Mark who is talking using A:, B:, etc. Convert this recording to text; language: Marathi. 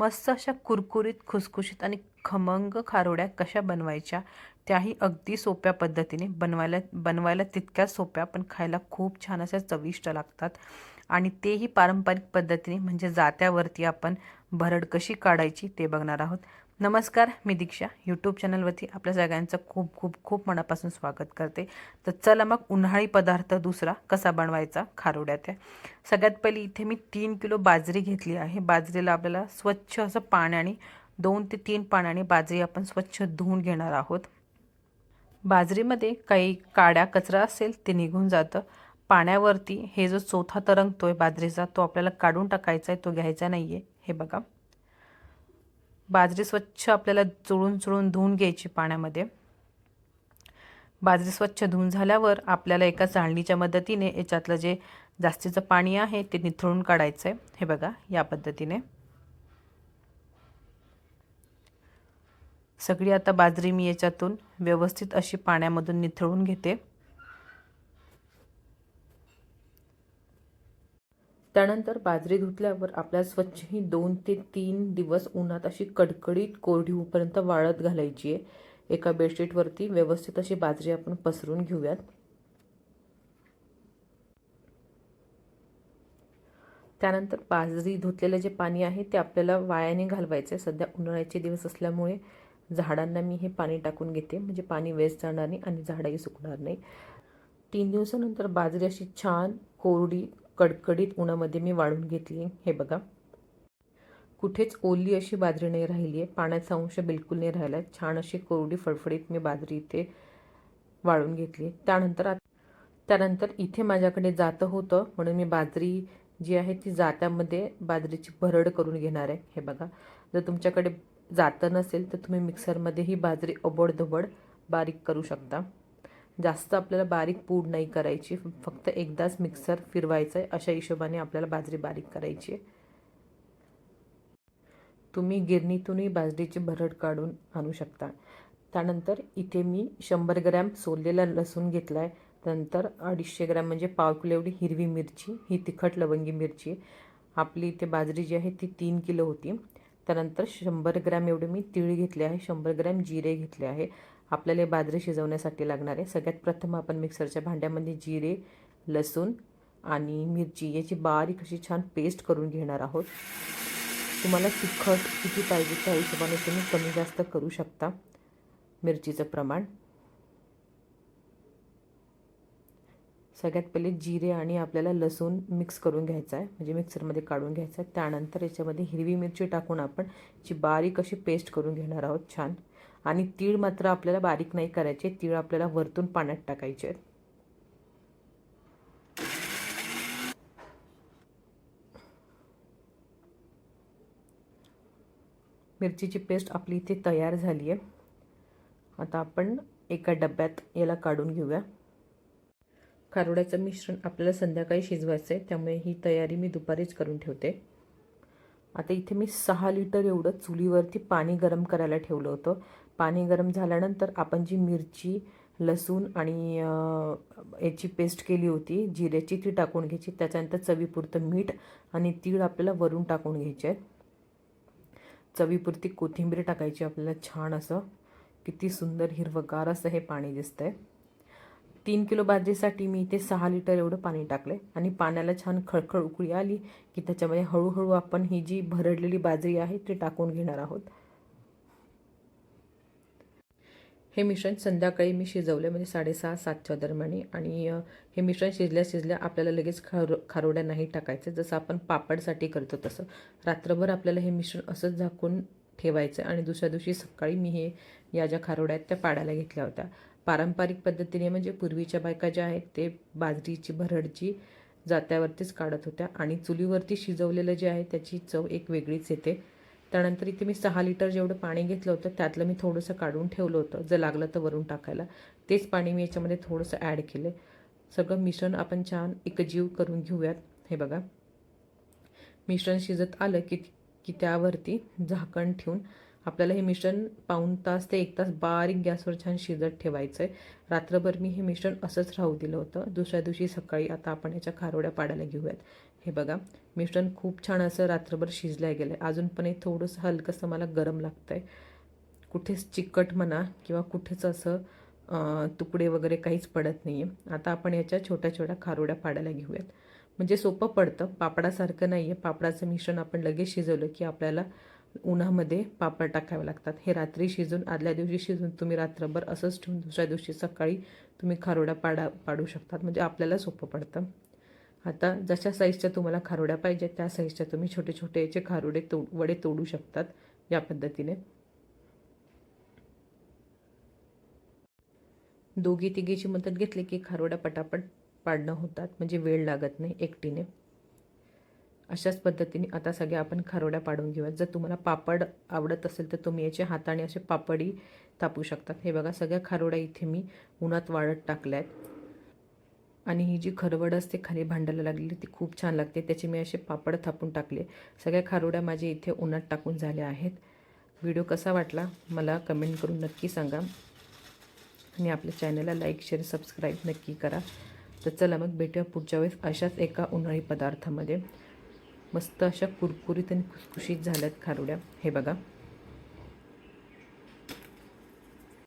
A: मस्त अशा कुरकुरीत खुसखुशीत आणि खमंग खारोड्या कशा बनवायच्या त्याही अगदी सोप्या पद्धतीने. बनवायला बनवायला तितक्याच सोप्या पण खायला खूप छान अशा चविष्ट लागतात. आणि तेही पारंपरिक पद्धतीने म्हणजे जात्यावरती आपण भरड कशी काढायची ते बघणार आहोत. नमस्कार मी दीक्षा. यूट्यूब चॅनलवरती आपल्या सगळ्यांचं खूप खूप खूप मनापासून स्वागत करते. तर चला मग उन्हाळी पदार्थ दुसरा कसा बनवायचा खारोड्यात आहे. सगळ्यात पहिली इथे मी तीन किलो बाजरी घेतली आहे. बाजरीला आपल्याला स्वच्छ असं पाण्याने दोन ते तीन पाण्याने बाजरी आपण स्वच्छ धुवून घेणार आहोत. बाजरीमध्ये काही काड्या कचरा असेल ते निघून जातं. पाण्यावरती हे जो चौथा तरंगतो आहे बाजरीचा तो आपल्याला काढून टाकायचा आहे तो घ्यायचा नाही आहे हे बघा. बाजरी स्वच्छ आपल्याला चोळून चोळून धुवून घ्यायची पाण्यामध्ये. बाजरी स्वच्छ धुवून झाल्यावर आपल्याला एका चाळणीच्या मदतीने याच्यातलं जे जास्तीचं पाणी आहे ते निथळून काढायचं आहे हे बघा या पद्धतीने. सगळी आता बाजरी मी याच्यातून व्यवस्थित अशी पाण्यामधून निथळून घेते. त्यानंतर बाजरी धुतल्यावर आपल्या स्वच्छ ही दोन ते तीन दिवस उन्हात अशी कडकडीत कोरडी होऊपर्यंत वाळत घालायची आहे. एका बेडशीटवरती व्यवस्थित अशी बाजरी आपण पसरून घेऊयात. त्यानंतर बाजरी धुतलेलं जे पाणी आहे ते आपल्याला वायाने घालवायचं आहे सध्या उन्हाळ्याचे दिवस असल्यामुळे झाडांना मी हे पाणी टाकून घेते. म्हणजे पाणी वेस्ट जाणार नाही आणि झाडंही सुकणार नाही. तीन दिवसानंतर बाजरी अशी छान कोरडी कडकडीत उन्हामध्ये मी वाळून घेतली. हे बघा. कुठेच ओली अशी बाजरी नाही राहिली आहे पाण्याचा अंश बिलकुल नाही राहिला आहे छान अशी कोरडी फडफडीत मी बाजरी इथे वाळून घेतली. त्यानंतर त्यानंतर इथे माझ्याकडे जातं होतं. म्हणून मी बाजरी जी आहे ती जात्यामध्ये बाजरीची भरड करून घेणार आहे. हे बघा. जर तुमच्याकडे जातं नसेल तर तुम्ही मिक्सरमध्ये ही बाजरी अबोडधबड बारीक करू शकता. जास्त आपल्याला बारीक पूड नाही करायची. फक्त एकदाच मिक्सर फिरवायचं आहे अशा हिशोबाने आपल्याला बाजरी बारीक करायची आहे. तुम्ही गिरणीतूनही बाजरीची भरड काढून आणू शकता. त्यानंतर इथे मी शंभर ग्रॅम सोललेला लसूण घेतला आहे त्यानंतर अडीचशे ग्रॅम म्हणजे पाव किलो एवढी हिरवी मिरची ही तिखट लवंगी मिरची आपली इथे बाजरी जी आहे ती तीन किलो होती. त्यानंतर शंभर ग्रॅम एवढे मी तिळ घेतले आहे. शंभर ग्रॅम जिरे घेतले आहे. आपल्याला बाजरी शिजवण्यासाठी लागणार आहे. सगळ्यात प्रथम आपण मिक्सरच्या भांड्यामध्ये जिरे लसूण आणि मिरची याची बारीक अशी छान पेस्ट करून घेणार आहोत. तुम्हाला तिखट किती पाहिजे त्या हिशोबाने तुम्ही कमी जास्त करू शकता मिरचीचं प्रमाण. सगळ्यात पहिले जिरे आणि आपल्याला लसूण मिक्स करून घ्यायचा आहे म्हणजे मिक्सरमध्ये काढून घ्यायचं आहे. त्यानंतर याच्यामध्ये हिरवी मिरची टाकून आपण जी बारीक अशी पेस्ट करून घेणार आहोत छान. आणि तीळ मात्र आपल्याला बारीक नाही करायचे तीळ आपल्याला वरतून पाण्यात टाकायचे आहेत. मिरचीची पेस्ट आपली इथे तयार झाली आहे. आता आपण एका डब्यात याला काढून घेऊया. खारोड्याचं मिश्रण आपल्याला संध्याकाळी शिजवायचं आहे त्यामुळे ही तयारी मी दुपारीच करून ठेवते. आता इथे मी सहा लिटर एवढं चुलीवरती पाणी गरम करायला ठेवलं होतं. पाणी गरम झाल्यानंतर आपण जी मिरची लसूण आणि याची पेस्ट केली होती जिऱ्याची ती टाकून घ्यायची. त्याच्यानंतर चवीपुरतं मीठ आणि तीळ आपल्याला वरून टाकून घ्यायचे आहेत. चवीपुरती कोथिंबीर टाकायची आपल्याला छान असं. किती सुंदर हिरवगार असं हे पाणी दिसतं आहे तीन किलो बाजरीसाठी मी इथे सहा लिटर एवढं पाणी टाकलं आहे आणि पाण्याला छान खळखळ उकळी आली की त्याच्यामध्ये हळूहळू आपण ही जी भरडलेली बाजरी आहे ती टाकून घेणार आहोत. हे मिश्रण संध्याकाळी मी शिजवले म्हणजे साडेसहा सातच्या दरम्यान. आणि हे मिश्रण शिजल्या शिजल्या आपल्याला लगेच खारो खारोड्या नाही टाकायचं. जसं आपण पापडसाठी करतो तसं. रात्रभर आपल्याला हे मिश्रण असंच झाकून ठेवायचं. आणि दुसऱ्या दिवशी सकाळी मी हे या ज्या खारोड्या आहेत त्या पाडायला घेतल्या होत्या. पारंपरिक पद्धतीने म्हणजे पूर्वीच्या बायका ज्या आहेत ते बाजरीची भरडची जात्यावरतीच काढत होत्या आणि चुलीवरती शिजवलेलं जे आहे त्याची चव एक वेगळीच येते. त्यानंतर इथे मी सहा लिटर जेवढं पाणी घेतलं होतं त्यातलं मी थोडंसं काढून ठेवलं होतं जर लागलं तर वरून टाकायला. तेच पाणी मी याच्यामध्ये थोडंसं ॲड केलं सगळं मिश्रण आपण छान एकजीव करून घेऊयात. हे बघा. मिश्रण शिजत आलं की की त्यावरती झाकण ठेवून आपल्याला हे मिश्रण पाऊण तास ते एक तास बारीक गॅसवर छान शिजत ठेवायचं आहे रात्रभर मी हे मिश्रण असंच राहू दिलं होतं. दुसऱ्या दिवशी सकाळी आता आपण याच्या खारोड्या पाडायला घेऊयात. हे बघा मिश्रण खूप छान असं रात्रभर शिजलं गेलं आहे अजून पण हे थोडंसं हलकंसं मला गरम लागतं आहे कुठेच चिकट म्हणा किंवा कुठेच असं तुकडे वगैरे काहीच पडत नाही आहे आता आपण याच्या छोट्या छोट्या खारोड्या पाडायला घेऊयात. म्हणजे सोपं पडतं. पापडासारखं नाही आहे पापडाचं मिश्रण आपण लगेच शिजवलं की आपल्याला उन्हामध्ये पापड टाकावे लागतात. हे रात्री शिजून आदल्या दिवशी शिजून तुम्ही रात्रभर असंच ठेवून दुसऱ्या दिवशी सकाळी तुम्ही खारोड्या पाडा पाडू शकतात. म्हणजे आपल्याला सोपं पडतं. आता जशा साईजच्या तुम्हाला खारोड्या पाहिजे त्या साईजच्या तुम्ही छोटे छोटे याचे खारोडे तोड वडे तोडू शकतात या पद्धतीने. दोघी तिघीची मदत घेतली की खारोड्या पटापट पाडणं होतात. म्हणजे वेळ लागत नाही एकटीने. अशाच पद्धतीने आता सगळ्या आपण खारोड्या पाडून घेऊयात. जर तुम्हाला पापड आवडत असेल तर तुम्ही याचे हाताने असे पापडी तापू शकतात. हे बघा सगळ्या खारोड्या इथे मी उन्हात वाळत टाकल्या आहेत आणि ही जी खरवड असते खाली भांडायला लागलेली ती खूप छान लागते. त्याचे मी असे पापड थापून टाकले. सगळ्या खारोड्या माझे इथे उन्हात टाकून झाल्या आहेत. व्हिडिओ कसा वाटला मला कमेंट करून नक्की सांगा. आणि आपल्या चॅनलला लाईक शेअर सबस्क्राईब नक्की करा. तर चला मग भेटूया पुढच्या वेळेस अशाच एका उन्हाळी पदार्थामध्ये. मस्त अशा कुरकुरीत आणि खुसखुशीत झाल्यात खारुड्या. हे बघा.